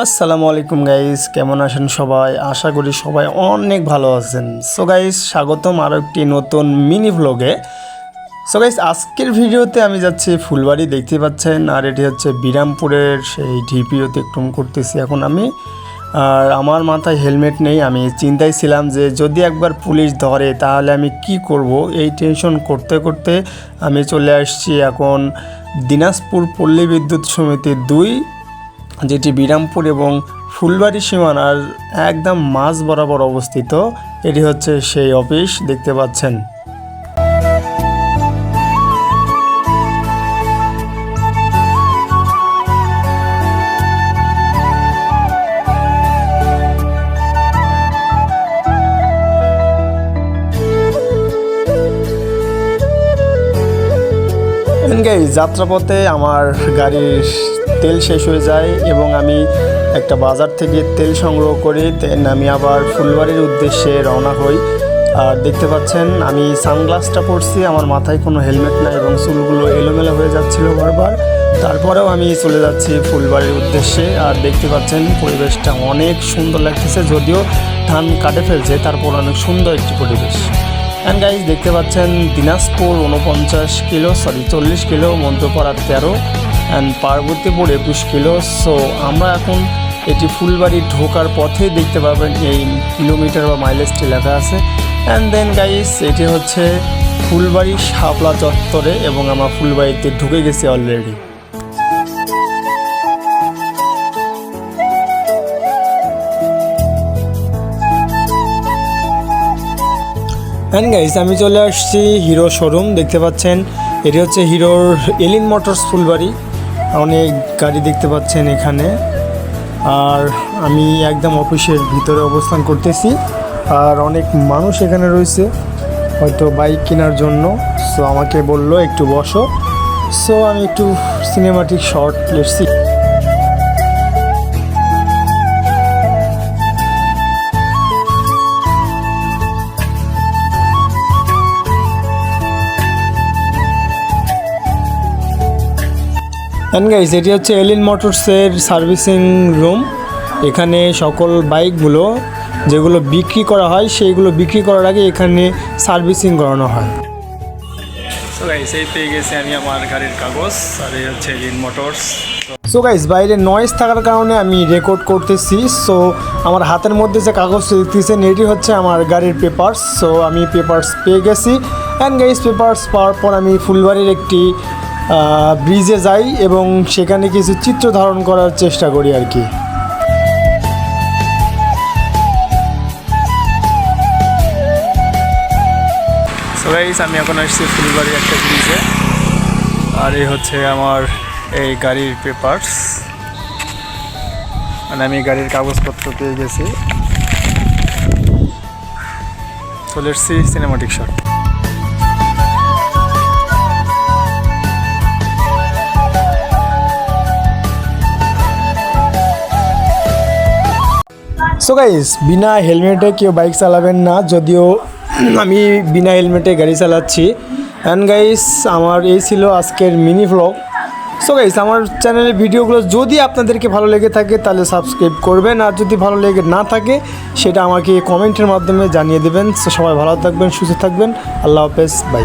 আসসালামু আলাইকুম গাইস কেমন আছেন সবাই? আশা করি সবাই অনেক ভালো আছেন। সো গাইস স্বাগতম আরও একটি নতুন মিনি ভ্লগে সো গাইস আজকের ভিডিওতে আমি যাচ্ছি ফুলবাড়ি দেখতে পাচ্ছেন? আর এটি হচ্ছে বিরামপুরের সেই ঢিপি অতিক্রম করতেছি এখন আমি। আর আমার মাথায় হেলমেট নেই, আমি চিন্তায় ছিলাম যে যদি একবার পুলিশ ধরে, তাহলে আমি কি করব? এই টেনশন করতে করতে আমি চলে আসছি এখন দিনাজপুর পল্লী বিদ্যুৎ সমিতি দুই যেটি বিরামপুর এবং ফুলবাড়ি সীমানার একদম মাঝ বরাবর অবস্থিত, এটি হচ্ছে সেই অফিস, দেখতে পাচ্ছেন। যাত্রাপথে আমার গাড়ির তেল শেষ হয়ে যায় এবং আমি একটা বাজার থেকে তেল সংগ্রহ করে দেন আমি আবার ফুলবাড়ির উদ্দেশ্যে রওনা হই। আর দেখতে পাচ্ছেন, আমি সানগ্লাসটা পরছি, আমার মাথায় কোনো হেলমেট নাই এবং চুলগুলো এলোমেলো হয়ে যাচ্ছিল বারবার। তারপরেও আমি চলে যাচ্ছি ফুলবাড়ির উদ্দেশ্যে আর দেখতে পাচ্ছেন, পরিবেশটা অনেক সুন্দর লাগতেছে, যদিও ধান কাটে ফেলছে, তারপর অনেক সুন্দর একটি পরিবেশ। অ্যান্ড গাইজ দেখতে পাচ্ছেন দিনাজপুর উনপঞ্চাশ কিলো সরি চল্লিশ কিলো মধ্যপাড়া তেরো অ্যান্ড পার্বতীপুর একুশ কিলো। সো আমরা এখন এটি ফুলবাড়ি ঢোকার পথে দেখতে পাবেন এই কিলোমিটার বা মাইলেজটি লেখা আছে। অ্যান্ড দেন গাইস এটি হচ্ছে ফুলবাড়ি শাপলা চত্বরে এবং আমরা ফুলবাড়িতে ঢুকে গেছি অলরেডি অ্যান্ড গাইস আমি চলে আসছি হিরো শোরুম দেখতে পাচ্ছেন। এটি হচ্ছে হিরোর এলিন মোটরস ফুলবাড়ি। অনেক গাড়ি দেখতে পাচ্ছেন এখানে। আর আমি একদম অফিসের ভিতরে অবস্থান করতেছি। আর অনেক মানুষ এখানে রয়েছে। হয়তো বাইক কেনার জন্য। সো আমাকে বলল, একটু বসো। সো আমি একটু সিনেমাটিক শর্ট লেটছি অ্যান্ড গাইস এটি হচ্ছে এলিন মোটরসের সার্ভিসিং রুম এখানে সকল বাইকগুলো যেগুলো বিক্রি করা হয় সেইগুলো বিক্রি করার আগে এখানে সার্ভিসিং করানো হয়। সো গাইস এই পেয়ে গেছি আমি আমার গাড়ির কাগজ আর এই হচ্ছে এলিন মোটরস সো গাইস বাইরে নয়েজ থাকার কারণে আমি রেকর্ড করতেছি। সো আমার হাতের মধ্যে যে কাগজ দেখতেছেন এটি হচ্ছে আমার গাড়ির পেপার্স সো আমি পেপার্স পেয়ে গেছি। অ্যান্ড গাইস পেপার্স পাওয়ার পর আমি ফুলবাড়ির একটি ব্রিজে যাই এবং সেখানে কিছু চিত্র ধারণ করার চেষ্টা করি আর কি। গাইস আমি এখন আসছি ফুলবাড়ি একটা ব্রিজে। আর এই হচ্ছে আমার এই গাড়ির পেপার্স মানে আমি গাড়ির কাগজপত্র পেয়ে গেছি। চলে এসছি সিনেমাটিক শট সো গাইস বিনা হেলমেটে কেউ বাইক চালাবেন না, যদিও আমি বিনা হেলমেটে গাড়ি চালাচ্ছি। অ্যান্ড গাইস আমার এই ছিল আজকের মিনি ভ্লগ সো গাইস আমার চ্যানেলের ভিডিওগুলো যদি আপনাদেরকে ভালো লেগে থাকে, তাহলে সাবস্ক্রাইব করবেন। আর যদি ভালো লেগে না থাকে, সেটা আমাকে কমেন্টের মাধ্যমে জানিয়ে দেবেন। সবাই ভালো থাকবেন, সুস্থ থাকবেন। আল্লাহ হাফেজ বাই